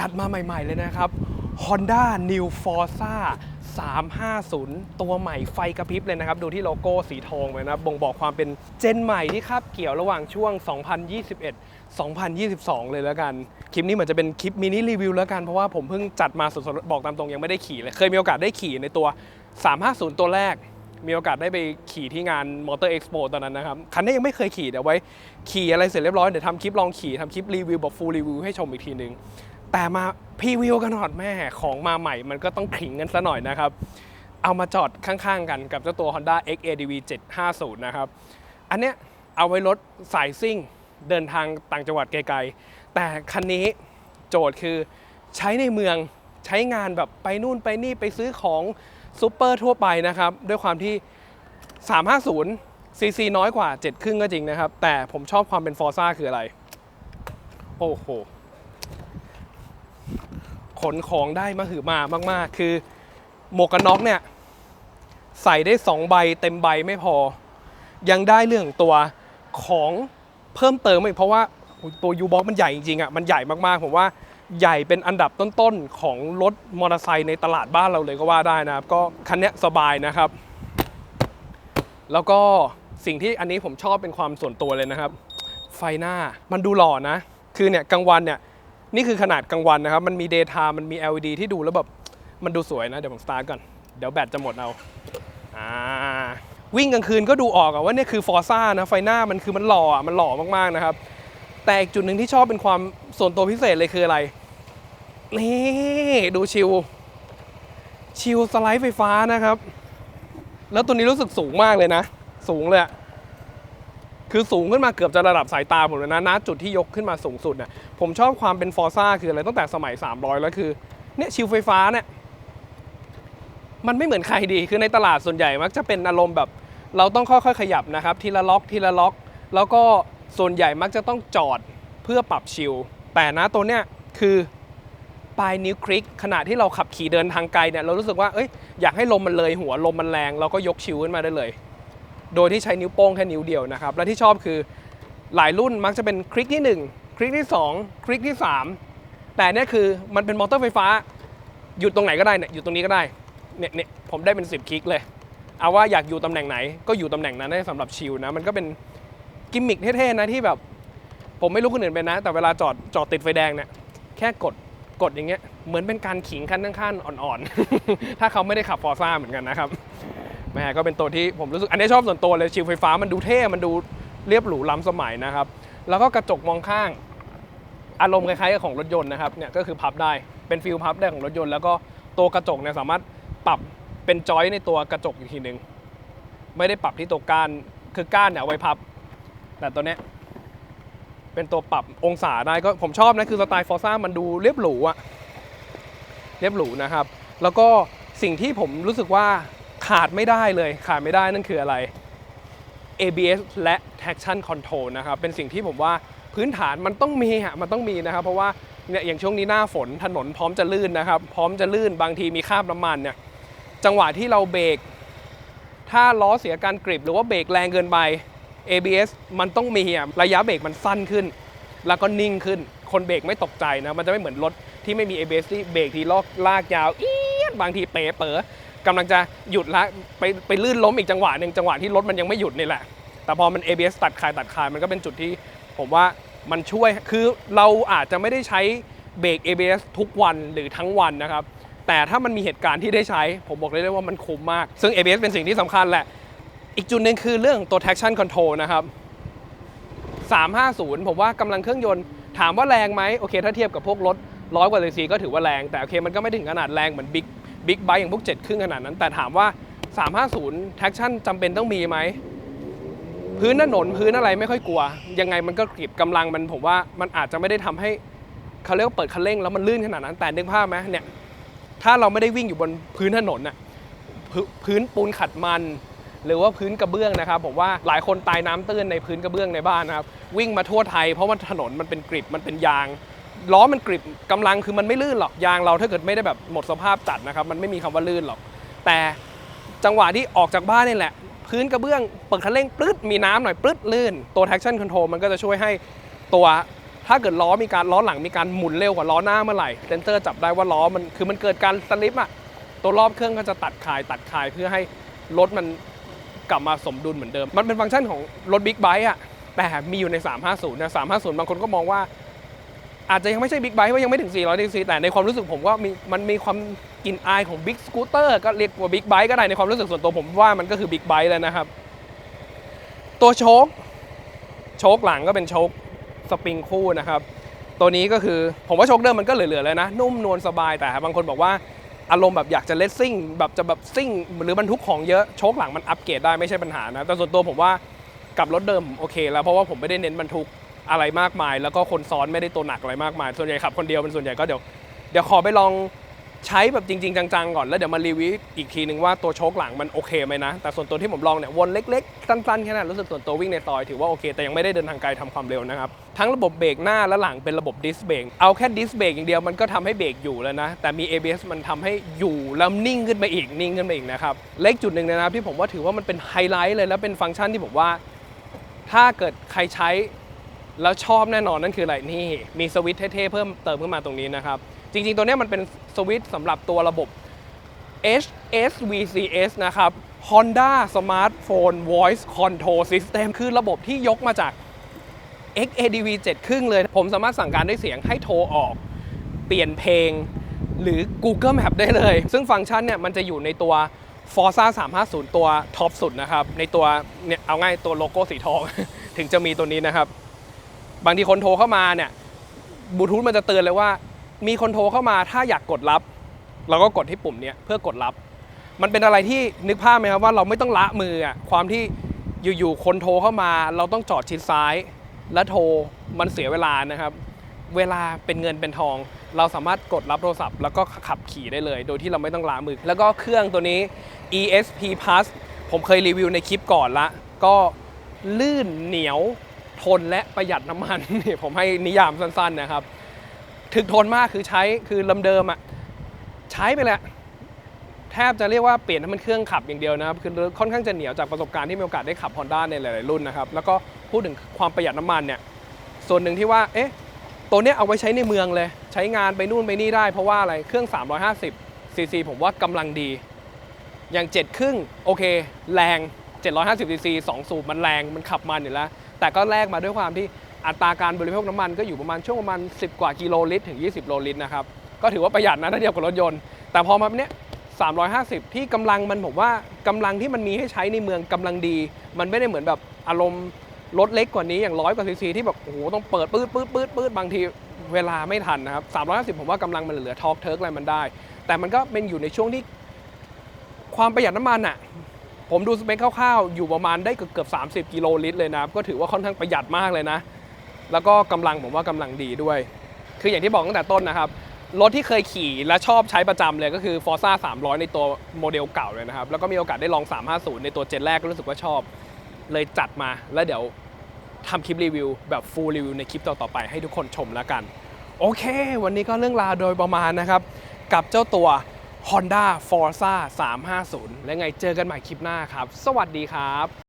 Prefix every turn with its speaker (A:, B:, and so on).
A: จัดมาใหม่ ๆ เลยนะครับ Honda New Forza 350 ตัวใหม่ไฟกระพริบเลยนะครับ ดูที่โลโก้สีทองเลยนะบ่งบอกความเป็นเจนใหม่ที่คาบเกี่ยวระหว่างช่วง 2021 2022 เลยแล้วกัน คลิปนี้เหมือนจะเป็นคลิปมินิรีวิวแล้วกัน เพราะว่าผมเพิ่งจัดมาสดๆ บอกตามตรงยังไม่ได้ขี่เลย เคยมีโอกาสได้ขี่ในตัว 350 ตัวแรก มีโอกาสได้ไปขี่ที่งาน Motor Expo ตอนนั้นนะครับ คันนี้ยังไม่เคยขี่เดี๋ยวไว้ขี่อะไรเสร็จเรียบร้อยเดี๋ยวทำคลิปลองขี่ทำคลิปรีวิวแบบฟูลรีวิวให้ชมอีกทีนึง แต่มาพรีวิวกันหน่อยแม่ของมาใหม่มันก็ต้องขิงกันซะหน่อยนะครับ เอามาจอดข้างๆกันกับเจ้าตัว Honda XADV 750 นะครับ อันเนี้ยเอาไว้รถสายซิ่งเดินทางต่างจังหวัดไกลๆ แต่คันนี้โจทย์คือใช้ในเมืองใช้งานแบบไปนู่นไปนี่ไปซื้อของซูเปอร์ทั่วไปนะครับ ด้วยความที่ 350 ซีซีน้อยกว่า 7 ครึ่งก็จริงนะครับ แต่ผมชอบความเป็นฟอร์ซ่าคืออะไร โอ้โห ขนของได้มาหือมามาก ๆ คือหมวกกันน็อกเนี่ยใส่ได้ 2 ใบเต็มใบไม่พอ ยังได้เรื่องตัวของเพิ่มเติมอีกเพราะว่าตัวยูบ็อกมันใหญ่จริงๆอะมันใหญ่มากๆ ผมว่าใหญ่เป็นอันดับต้นๆ ของรถมอเตอร์ไซค์ในตลาดบ้านเราเลยก็ว่าได้นะครับ ก็คันนี้สบายนะครับ แล้วก็สิ่งที่อันนี้ผมชอบเป็นความส่วนตัวเลยนะครับ ไฟหน้ามันดูหล่อนะ คือเนี่ยกลางวันเนี่ย นี่คือขนาดกลางวันนะครับ มันมี daytime มันมี LED ที่ดูแล้วแบบ มันดูสวยนะ เดี๋ยวผมสตาร์ทก่อน เดี๋ยวแบตจะหมดเอาอ่าวิ่งกลางคืนก็ดูออกอะว่าเนี่ยคือฟอร์ซ่านะ ไฟหน้ามันคือมันหล่ออะมันหล่อมากๆนะครับ แต่อีกจุดหนึ่งที่ชอบเป็นความส่วนตัวพิเศษเลยคืออะไร นี่ดูชิวชิวสไลด์ไฟฟ้านะครับ แล้วตัวนี้รู้สึกสูงมากเลยนะ สูงเลยอะ คือสูงขึ้นมาเกือบจะระดับสายตาผมเลยนะณจุดที่ยกขึ้นมาสูงสุดเนี่ยผมชอบความเป็นฟอร์ซ่าคืออะไรตั้งแต่สมัย 300 แล้วคือเนี่ยชิลไฟฟ้าเนี่ยมันไม่เหมือนใครดี คือในตลาดส่วนใหญ่มักจะเป็นอารมณ์แบบ เราต้องค่อยๆขยับนะครับ ทีละล็อกทีละล็อก แล้วก็ส่วนใหญ่มักจะต้องจอดเพื่อปรับชิลแต่นะตัวเนี้ยคือปลายนิ้วคลิกขณะที่เราขับขี่เดินทางไกลเนี่ยเรารู้สึกว่าเอ้ยอยากให้ลมมันเลยหัวลมมันแรง เราก็ยกชิลขึ้นมาได้เลย โดยที่ใช้นิ้วโป้งแค่นิ้วเดียวนะครับ และที่ชอบคือหลายรุ่นมักจะเป็นคลิกที่ 1 คลิกที่ 2 คลิกที่ 3 แต่เนี่ยคือมันเป็นมอเตอร์ไฟฟ้าหยุดตรงไหนก็ได้เนี่ยหยุดตรงนี้ก็ได้เนี่ยเนี่ยผมได้เป็น 10 คลิกเลย เอาว่าอยากอยู่ตำแหน่งไหน ก็อยู่ตำแหน่งนั้นได้สำหรับชิลนะมันก็เป็นกิมมิคเท่ๆนะที่แบบ ผมไม่รู้คนอื่นเป็นนะ แต่เวลาจอดจอดติดไฟแดงเนี่ยแค่กดกดอย่างเงี้ยเหมือนเป็นการขิงคันข้างๆอ่อนๆ ถ้าเขาไม่ได้ขับฟอร์ซ่าเหมือนกันนะครับ แม่ก็เป็นตัวที่ผมรู้สึกอันนี้ชอบส่วนตัวเลยชิลไฟฟ้ามันดูเท่ มันดูเรียบหรูล้ำสมัยนะครับ แล้วก็กระจกมองข้าง อารมณ์คล้ายๆกับของรถยนต์นะครับเนี่ยก็คือพับได้เป็นฟิลพับได้ของรถยนต์แล้วก็ตัวกระจกเนี่ยสามารถปรับเป็นจอยในตัวกระจกอีกทีหนึ่งไม่ได้ปรับที่ตัวก้านคือก้านเนี่ยไว้พับ แต่ตัวเนี้ยเป็นตัวปรับองศาได้ก็ผมชอบนะคือสไตล์ฟอร์ซ่ามันดูเรียบหรูอะเรียบหรูนะครับ แล้วก็สิ่งที่ผมรู้สึกว่า ขาดไม่ได้เลยขาดไม่ได้นั่นคืออะไร ABS และ traction control นะครับ เป็นสิ่งที่ผมว่าพื้นฐานมันต้องมีฮะมันต้องมีนะครับ เพราะว่าเนี่ยอย่างช่วงนี้หน้าฝนถนนพร้อมจะลื่นนะครับ พร้อมจะลื่นบางทีมีคราบน้ำมันเนี่ยจังหวะที่เราเบรกถ้าล้อเสียการกริบหรือว่าเบรกแรงเกินไป ABS มันต้องมีอะระยะเบรกมันสั้นขึ้น แล้วก็นิ่งขึ้น คนเบรกไม่ตกใจนะ มันจะไม่เหมือนรถที่ไม่มี ABS ที่เบรกทีลอกลากยาว เอียดบางทีเป๋เป๋อ กำลังจะหยุดละไปไปลื่นล้มอีกจังหวะหนึ่งจังหวะที่รถมันยังไม่หยุดนี่แหละ แต่พอมัน ABS ตัดคายตัดคายมันก็เป็นจุดที่ผมว่ามันช่วยคือเราอาจจะไม่ได้ใช้เบรก ABS ทุกวันหรือทั้งวันนะครับ แต่ถ้ามันมีเหตุการณ์ที่ได้ใช้ ผมบอกเลยได้ว่ามันคุ้มมาก ซึ่ง ABS เป็นสิ่งที่สำคัญแหละ อีกจุดหนึ่งคือเรื่องตัว traction control นะครับ 350 ผมว่ากำลังเครื่องยนต์ถามว่าแรงไหมโอเค ถ้าเทียบกับพวกรถร้อยกว่าซีซีก็ถือว่าแรง แต่โอเคมันก็ไม่ถึงขนาดแรงเหมือนบิ๊ก บิ๊กไบค์อย่างพวก 7 ครึ่งขนาดนั้น แต่ถามว่า 350 traction จำเป็นต้องมีไหม พื้นถนนพื้นอะไรไม่ค่อยกลัว ยังไงมันก็กริบกำลังมันผมว่ามันอาจจะไม่ได้ทำให้เขาเรียกว่าเปิดคันเร่งแล้วมันลื่นขนาดนั้นแต่นึกภาพไหมเนี่ยถ้าเราไม่ได้วิ่งอยู่บนพื้นถนนน่ะพื้นปูนขัดมัน หรือว่าพื้นกระเบื้องนะครับ ผมว่าหลายคนตายน้ำตื้นในพื้นกระเบื้องในบ้านนะครับ วิ่งมาทั่วไทยเพราะว่าถนนมันเป็นกริบมันเป็นยาง ล้อมันกริบกำลังคือมันไม่ลื่นหรอกยางเราถ้าเกิดไม่ได้แบบหมดสภาพจัดนะครับ มันไม่มีคำว่าลื่นหรอก แต่จังหวะที่ออกจากบ้านนี่แหละ พื้นกระเบื้องเปิดคันเร่งปลึ๊ดมีน้ำหน่อยปลึ๊ดลื่น ตัว traction control มันก็จะช่วยให้ตัวถถ้าเกิดล้อมีการล้อหลังมีการหมุนเร็วกว่าล้อหน้าเมื่อไหร่เซนเซอร์จับได้ว่าล้อมันคือมันเกิดการสลิปอะตัวรอบเครื่องก็จะตัดคายตัดคายเพื่อให้รถมันกลับมาสมดุลเหมือนเดิม มันเป็นฟังก์ชันของรถบิ๊กไบค์อะแต่มีอยู่ใน 350นะ350 บางคนก็มองว่า อาจจะยังไม่ใช่บิ๊กไบค์ว่ายังไม่ถึง 400 cc แต่ในความรู้สึกผมว่ามีมันมีความกลิ่นอายของบิ๊กสกูตเตอร์ก็เรียกว่าบิ๊กไบค์ก็ได้ในความรู้สึกส่วนตัวผมว่ามันก็คือบิ๊กไบค์แล้วนะครับ ตัวโชคโชคหลังก็เป็นโชคสปริงคู่นะครับ ตัวนี้ก็คือผมว่าโชคเดิมมันก็เหลือๆเลยนะ นุ่มนวลสบายแต่บางคนบอกว่าอารมณ์แบบอยากจะเลสซิ่งแบบจะแบบซิ่ง หรือบรรทุกของเยอะโชคหลังมันอัปเกรดได้ไม่ใช่ปัญหานะแต่ส่วนตัวผมว่ากับรถเดิมโอเค แล้วเพราะว่าผมไม่ได้เน้นบรรทุก อะไรมากมาย แล้วก็คนซ้อนไม่ได้ตัวหนักอะไรมากมาย ส่วนใหญ่ขับคนเดียวเป็นส่วนใหญ่ก็เดี๋ยวเดี๋ยวขอไปลองใช้แบบจริง ๆ จังๆก่อนแล้วเดี๋ยวมารีวิวอีกทีนึงว่าตัวโชคหลังมันโอเคไหมนะ แต่ส่วนตัวที่ผมลองเนี่ยวนเล็กๆ สั้นๆแค่นั้นรู้สึกส่วนตัววิ่งในซอยถือว่าโอเค แต่ยังไม่ได้เดินทางไกลทำความเร็วนะครับ ทั้งระบบเบรกหน้าและหลังเป็นระบบดิสเบรกเอาแค่ดิสเบรกอย่างเดียวมันก็ทำให้เบรกอยู่แล้วนะ แต่มี ABS มันทำให้อยู่แล้วนิ่งขึ้นไปอีกนิ่งขึ้นไปอีกนะครับเล็กจุดหนึ่งนะครับที่ผมว่าถือว่ามันเป็นไฮไลท์เลยแล้วเป็นฟังก์ชันที่ผมว่า ถ้าเกิดใครใช้ แล้วชอบแน่นอนนั่นคืออะไรนี่ มีสวิตช์เท่ๆเพิ่มเติมขึ้นมาตรงนี้นะครับ จริงๆ ตัวนี้มันเป็นสวิตช์สำหรับตัวระบบ HSVCS นะครับ Honda Smartphone Voice Control System คือระบบที่ยกมาจาก XADV 7 ครึ่งเลย ผมสามารถสั่งการด้วยเสียงให้โทรออก เปลี่ยนเพลง หรือ Google Map ได้เลย ซึ่งฟังก์ชันเนี่ยมันจะอยู่ในตัว Forza 350 ตัวท็อปสุดนะครับ ในตัวเนี่ยเอาง่ายตัวโลโก้สีทอง ถึงจะมีตัวนี้นะครับ บางทีคนโทรเข้ามาเนี่ยบลูทูธมันจะเตือนเลยว่า มีคนโทรเข้ามาถ้าอยากกดรับ เราก็กดที่ปุ่มเนี้ยเพื่อกดรับ มันเป็นอะไรที่นึกภาพไหมครับว่าเราไม่ต้องละมืออะความที่อยู่ๆคนโทรเข้ามา เราต้องจอดชิดซ้าย และโทรมันเสียเวลานะครับ เวลาเป็นเงินเป็นทอง เราสามารถกดรับโทรศัพท์ แล้วก็ขับขี่ได้เลย โดยที่เราไม่ต้องล้ามือ แล้วก็เครื่องตัวนี้ ESP Plus ผมเคยรีวิวในคลิปก่อนละ ก็ลื่นเหนียว ทนและประหยัดน้ำมันนี่ผมให้นิยามสั้นๆนะครับ ถึกทนมากคือใช้คือลำเดิมอะใช้ไปแหละแทบจะเรียกว่าเปลี่ยนน้ำมันเครื่องขับอย่างเดียวนะครับ คือค่อนข้างจะเหนียวจากประสบการณ์ที่มีโอกาสได้ขับ Honda ในหลายๆรุ่นนะครับ แล้วก็พูดถึงความประหยัดน้ำมันเนี่ย ส่วนหนึ่งที่ว่า เอ๊ะ ตัวเนี้ยเอาไว้ใช้ในเมืองเลย ใช้งานไปนู่นไปนี่ได้ เพราะว่าอะไร เครื่อง 350ซีซีผมว่ากำลังดี อย่าง7ครึ่งโอเค แรง 750ซีซี2สูบมันแรง มันขับมันอยู่แล้ว แต่ก็แลกมาด้วยความที่อัตราการบริโภคน้ำมันก็อยู่ประมาณช่วงประมาณ 10 กว่ากิโลลิตรถึง 20โลลิตรนะครับ ก็ถือว่าประหยัดนะถ้าเทียบกับรถยนต์ แต่พอมาเนี้ย350 ที่กำลังมันผมว่ากำลังที่มันมีให้ใช้ในเมืองกำลังดี มันไม่ได้เหมือนแบบอารมณ์รถเล็กกว่านี้อย่างร้อยกว่าซีซีที่แบบโอ้โหต้องเปิดปื๊ดปื๊ดปื๊ดปื๊ดบางทีเวลาไม่ทันนะครับ 350 ผมว่ากำลังมันเหลือทอร์กเทิร์กอะไรมันได้ แต่มันก็เป็นอยู่ในช่วงที่ความประหยัดน้ำมันอะ ผมดูสเปคคร่าวๆ อยู่ประมาณได้เกือบ 30 กิโลลิตรเลยนะครับ ก็ถือว่าค่อนข้างประหยัดมากเลยนะ แล้วก็กำลังผมว่ากำลังดีด้วย คืออย่างที่บอกตั้งแต่ต้นนะครับ รถที่เคยขี่และชอบใช้ประจำเลยก็คือ Forza 300 ในตัวโมเดลเก่าเลยนะครับ แล้วก็มีโอกาสได้ลอง 350 ในตัวเจนแรกก็รู้สึกว่าชอบ เลยจัดมาแล้วเดี๋ยวทำคลิปรีวิวแบบ full รีวิวในคลิปต่อๆไปให้ทุกคนชมแล้วกัน โอเค วันนี้ก็เรื่องราวโดยประมาณนะครับ กับเจ้าตัว Honda Forza 350 และไงเจอกันใหม่คลิปหน้าครับ สวัสดีครับ